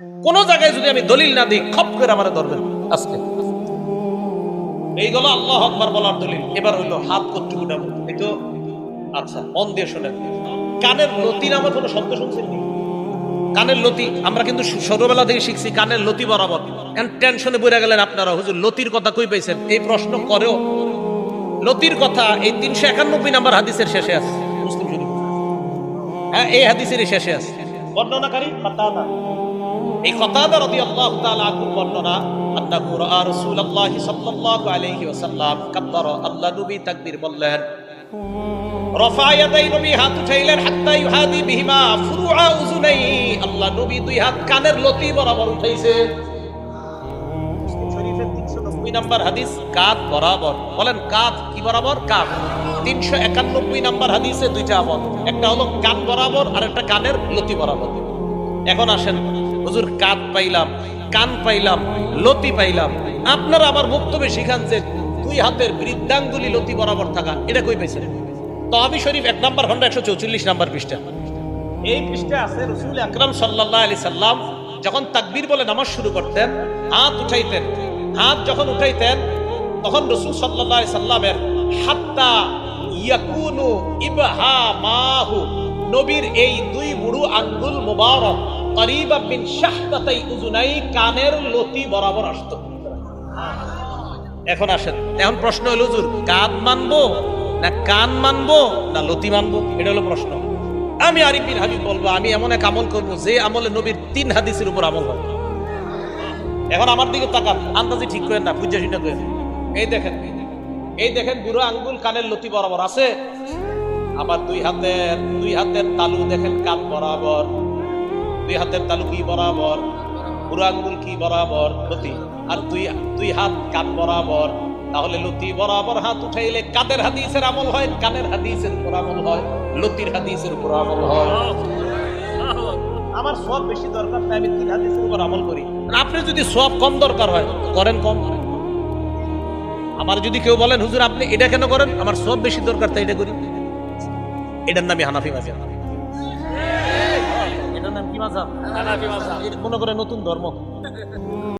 কোন জায়গায় যদি আমি দলিল না দিই, খপ করে আমার ধরবেন। আজকে। এই গেল আল্লাহ আকবার বলার দলিল। এবার হইল হাত কচ্ছু উঠাবো এই তো আচ্ছা মন দিয়ে শোনেন। কানের লতি নামে কোনো শব্দ শুনছেন নি? কানের লতি, আমরা কিন্তু ছোটবেলা থেকে শিখছি কানের লতি বরাবর। টেনশনে বইরা গেলেন আপনারা, হুজুর, লতির কথা কই পাইছেন? এই প্রশ্ন করেও। লতির কথা এই তিনশো একানব্বই নাম্বার হাদিসের শেষে আছে। মুসলিম শরীফ। হ্যাঁ এই হাদিসেরই শেষে আছে। বর্ণনাকারী কাতাদা এই আনহু বর্ণনা আলাইহি ওয়াসাল্লাম আল্লাহ নবী তাকবীর বললেন নবী, হাত উঠাইলেন, হাত্তা বিহিমা ফুরুআ উযুনাই। আল্লাহ নবী দুই হাত কানের লতি বরাবর উঠাইছে। মুসলিম শরীফের 390 নাম্বার হাদিস কাত বরাবর। বলেন কাত কি বরাবর? কাত 391 নাম্বার হাদিসে দুইটা আমল একটা হলো কান বরাবর আর একটা কানের লতি বরাবর। এখন আসেন হুজুর কাত পাইলাম, কান পাইলাম, লতি পাইলাম। আপনারা আবার বক্তব্যে শিখান যে দুই হাতের বৃদ্ধাঙ্গুলি লতি বরাবর থাকা, এটা কই পাইছেন? তহাবি শরীফ এক নাম্বার খন্ড একশো চৌচল্লিশ নাম্বার পৃষ্ঠা। এই পৃষ্ঠা আছে রসুল আকরাম সাল্লাহ আলি সাল্লাম যখন তাকবীর বলে নামাজ শুরু করতেন, হাত উঠাইতেন। হাত যখন উঠাইতেন, তখন রসুল সাল্লাহ সাল্লামের হাত্তা ইয়াকুনু ইবহা মাহু নবীর এই দুই বুড়ো আঙ্গুল মুবারক করিবা বিন শাহদাতাই উজুনাই, কানের লতি বরাবর আসতো। এখন আসেন। এখন প্রশ্ন হলো, হুজুর কান মানবো না কান মানবো না লতি মানবো? এটা হলো প্রশ্ন। আমি আরিফ বিন হাবিব বলব, আমি এমন এক আমল করব যে আমলে নবীর তিন হাদিসের উপর আমল হয়। এখন আমার দিকে তাকান। আন্দাজি ঠিক করেন না, বুঝা শুনে করেন। এই দেখেন এই দেখেন বুড়ো আঙ্গুল কানের লতি বরাবর আছে। আবার দুই হাতের দুই হাতের তালু দেখেন কান বরাবর। দুই হাতের তালু কি বরাবর? বুড়ো আঙ্গুল কি বরাবর? লতি। আর দুই দুই হাত কান বরাবর। তাহলে লতি বরাবর হাত উঠাইলে কাদের হাদিসের আমল হয়? কানের হাদিসের উপর আমল হয়? লতির হাদিসের উপর আমল হয়। আমার সব বেশি দরকার, তাই আমি তিন হাদিসের উপর আমল করি। আপনি যদি সব কম দরকার হয়, করেন কম। আমার যদি কেউ বলেন, হুজুর, আপনি এটা কেন করেন? আমার সব বেশি দরকার, তাই এটা করি। এটার নামই হানাফি এটার নাম কি মাজাব। মনে করে নতুন ধর্ম।